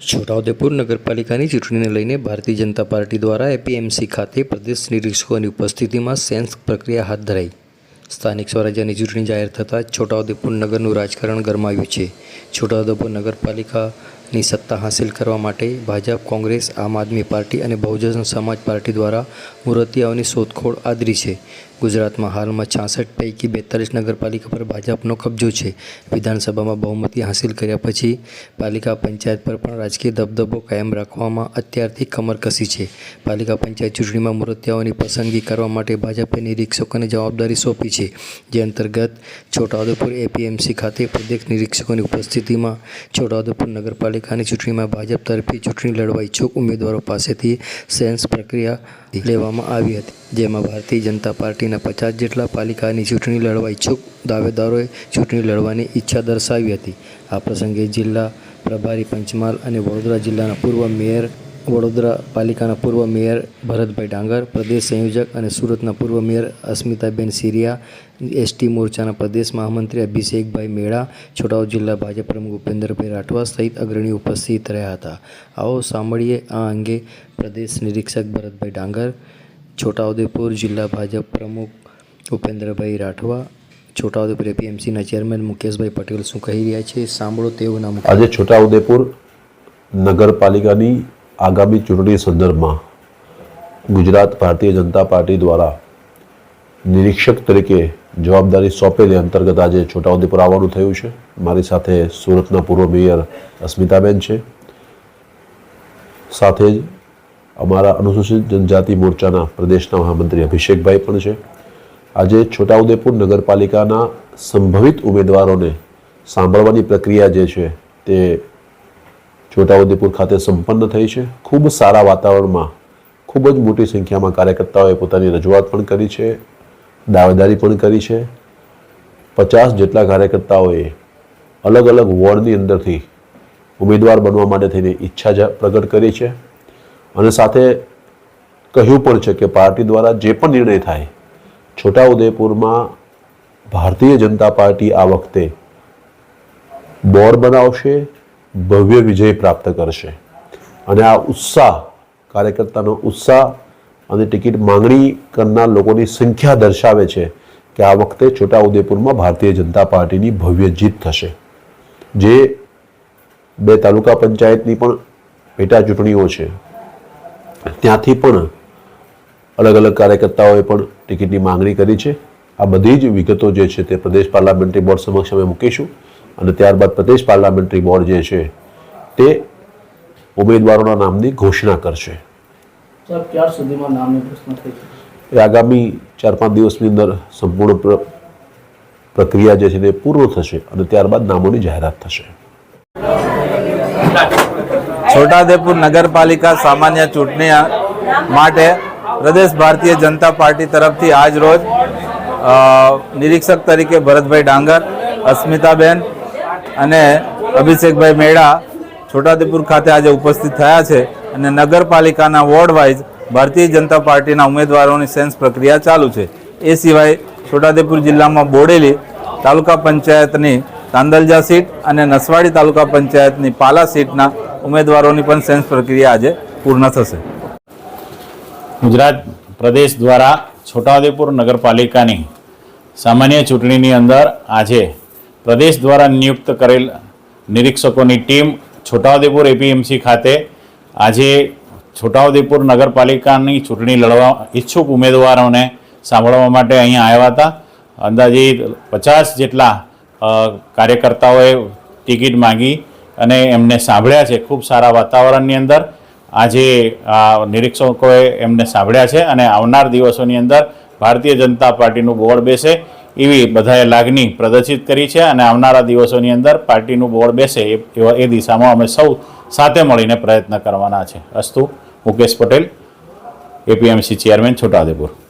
છોટાઉદેપુર નગરપાલિકાની ચૂંટણીને લઈને ભારતીય જનતા પાર્ટી દ્વારા એપીએમસી ખાતે પ્રદેશ નિરીક્ષકોની ઉપસ્થિતિમાં સેન્સ પ્રક્રિયા હાથ ધરાઈ. સ્થાનિક સ્વરાજ્યની ચૂંટણી જાહેર થતાં છોટાઉદેપુર નગરનું રાજકારણ ગરમાયું છે. છોટાઉદેપુર નગરપાલિકાની સત્તા હાંસિલ કરવા માટે ભાજપ, કોંગ્રેસ, આમ આદમી પાર્ટી અને બહુજન સમાજ પાર્ટી દ્વારા મૂર્તિયાઓની શોધખોળ આદરી છે. ગુજરાતમાં હાલમાં છાસઠ પૈકી બેતાલીસ નગરપાલિકા પર ભાજપનો કબજો છે. વિધાનસભામાં બહુમતી હાંસિલ કર્યા પછી પાલિકા પંચાયત પર પણ રાજકીય દબદબો કાયમ રાખવામાં અત્યારથી કમર કસી છે. પાલિકા પંચાયત ચૂંટણીમાં મૂર્તિયાઓની પસંદગી કરવા માટે ભાજપે નિરીક્ષકોને જવાબદારી સોંપી છે. જે અંતર્ગત છોટાઉદેપુર એપીએમસી ખાતે પ્રદેશ નિરીક્ષકોની ઉપસ્થિતિમાં છોટાઉદેપુર નગરપાલિકાની ચૂંટણીમાં ભાજપ તરફી ચૂંટણી લડવા ઇચ્છુક ઉમેદવારો પાસેથી સેન્સ પ્રક્રિયા લેવામાં આવી હતી, જેમાં ભારતીય જનતા પાર્ટીના પચાસ જેટલા પાલિકાની ચૂંટણી લડવા ઈચ્છુક દાવેદારોએ ચૂંટણી લડવાની ઈચ્છા દર્શાવી હતી. આ પ્રસંગે જિલ્લા પ્રભારી પંચમહાલ અને વડોદરા જિલ્લાના પૂર્વ મેયર, વડોદરા પાલિકાના પૂર્વ મેયર ભરતભાઈ ડાંગર, પ્રદેશ સંયોજક અને સુરતના પૂર્વ મેયર અસ્મિતાબેન સિરિયા, એસટી મોરચાના પ્રદેશ મહામંત્રી અભિષેકભાઈ મેળા, છોટાઉ જિલ્લા ભાજપ પ્રમુખ ઉપેન્દ્રભાઈ રાઠવા સહિત અગ્રણી ઉપસ્થિત રહ્યા હતા. આવો સાંભળીએ આ અંગે પ્રદેશ નિરીક્ષક ભરતભાઈ ડાંગર છોટાઉદેપુર જિલ્લા ભાજપ પ્રમુખ ઉપેન્દ્રભાઈ રાઠવા, છોટાઉદેપુર એપીએમસીના ચેરમેન મુકેશભાઈ પટેલ શું કહી રહ્યા છે? સાંભળો તેઓના આજે છોટાઉદેપુર નગરપાલિકાની આગામી ચૂંટણી સંદર્ભમાં ગુજરાત ભારતીય જનતા પાર્ટી દ્વારા નિરીક્ષક તરીકે જવાબદારી સોંપેલી અંતર્ગત આજે છોટાઉદેપુર આવવાનું થયું છે. મારી સાથે સુરતના પૂર્વ મેયર અસ્મિતાબેન છે. સાથે જ અમારા અનુસૂચિત જનજાતિ મોરચાના પ્રદેશના મહામંત્રી અભિષેકભાઈ પણ છે. આજે છોટાઉદેપુર નગરપાલિકાના સંભવિત ઉમેદવારોને સાંભળવાની પ્રક્રિયા જે છે તે છોટાઉદેપુર ખાતે સંપન્ન થઈ છે. ખૂબ સારા વાતાવરણમાં ખૂબ જ મોટી સંખ્યામાં કાર્યકર્તાઓએ પોતાની રજૂઆત પણ કરી છે, દાવેદારી પણ કરી છે. પચાસ જેટલા કાર્યકર્તાઓએ અલગ અલગ વોર્ડની અંદરથી ઉમેદવાર બનવા માટે થઈને ઈચ્છા પ્રગટ કરી છે. અને સાથે કહ્યું પણ છે કે પાર્ટી દ્વારા જે પણ નિર્ણય થાય, છોટાઉદેપુરમાં ભારતીય જનતા પાર્ટી આ વખતે બોર્ડ બનાવશે, ભવ્ય વિજય પ્રાપ્ત કરશે. અને આ ઉત્સાહ, કાર્યકર્તાનો ઉત્સાહ અને ટિકિટ માંગણી કરનાર લોકોની સંખ્યા દર્શાવે છે કે આ વખતે છોટાઉદેપુરમાં ભારતીય જનતા પાર્ટીની ભવ્ય જીત થશે. જે બે તાલુકા પંચાયતની પણ પેટા ચૂંટણીઓ છે. ત્યાંથી પણ અલગ અલગ કાર્યકર્તાઓએ પણ ટિકિટની માંગણી કરી છે. આ બધી જ વિગતો જે છે તે પ્રદેશ પાર્લામેન્ટરી બોર્ડ સમક્ષ અમે મૂકીશું અને ત્યારબાદ પ્રદેશ પાર્લામેન્ટરી બોર્ડ જે છે તે ઉમેદવારોના નામની ઘોષણા કરશે. એ આગામી ચાર પાંચ દિવસની અંદર સંપૂર્ણ પ્રક્રિયા જે છે તે પૂર્ણ થશે અને ત્યારબાદ નામોની જાહેરાત થશે. છોટાદેપુર નગરપાલિકા સામાન્ય ચૂંટણી માટે પ્રદેશ ભારતીય જનતા પાર્ટી તરફથી આજ રોજ નિરીક્ષક તરીકે ભરતભાઈ ડાંગર, અસ્મિતાબેન અને અભિષેકભાઈ મેળા છોટાદેપુર ખાતે આજે ઉપસ્થિત થયા છે અને નગરપાલિકાના વોર્ડ વાઇઝ ભારતીય જનતા પાર્ટીના ઉમેદવારોની સેન્સ પ્રક્રિયા ચાલુ છે. એ સિવાય છોટાદેપુર જિલ્લામાં બોડેલી તાલુકા પંચાયતની તાંદલજા સીટ અને નસવાડી તાલુકા પંચાયતની પાલા સીટના ઉમેદવારોની પણ સેન્સ પ્રક્રિયા આજે પૂર્ણ થશે. ગુજરાત પ્રદેશ દ્વારા છોટાઉદેપુર નગરપાલિકાની સામાન્ય ચૂંટણીની અંદર આજે પ્રદેશ દ્વારા નિયુક્ત કરેલ નિરીક્ષકોની ટીમ છોટાઉદેપુર એપીએમસી ખાતે આજે છોટાઉદેપુર નગરપાલિકાની ચૂંટણી લડવા ઈચ્છુક ઉમેદવારોને સાંભળવા માટે અહીંયા આવ્યા હતા. અંદાજે પચાસ જેટલા કાર્યકર્તાઓએ ટિકિટ માંગી અને એમને સાંભળ્યા છે ખૂબ સારા વાતાવરણની અંદર. આજે આ નિરીક્ષકોએ એમને સાંભળ્યા છે અને આવનાર દિવસોની અંદર ભારતીય જનતા પાર્ટીનું બોર્ડ બેસે એવી બધાએ લાગણી પ્રદર્શિત કરી છે અને આવનારા દિવસોની અંદર પાર્ટીનું બોર્ડ બેસે એવા એ દિશામાં અમે સૌ સાથે મળીને પ્રયત્ન કરવાના છે. અસ્તુ, મુકેશ પટેલ, એપીએમસી ચેરમેન છોટાઉદેપુર.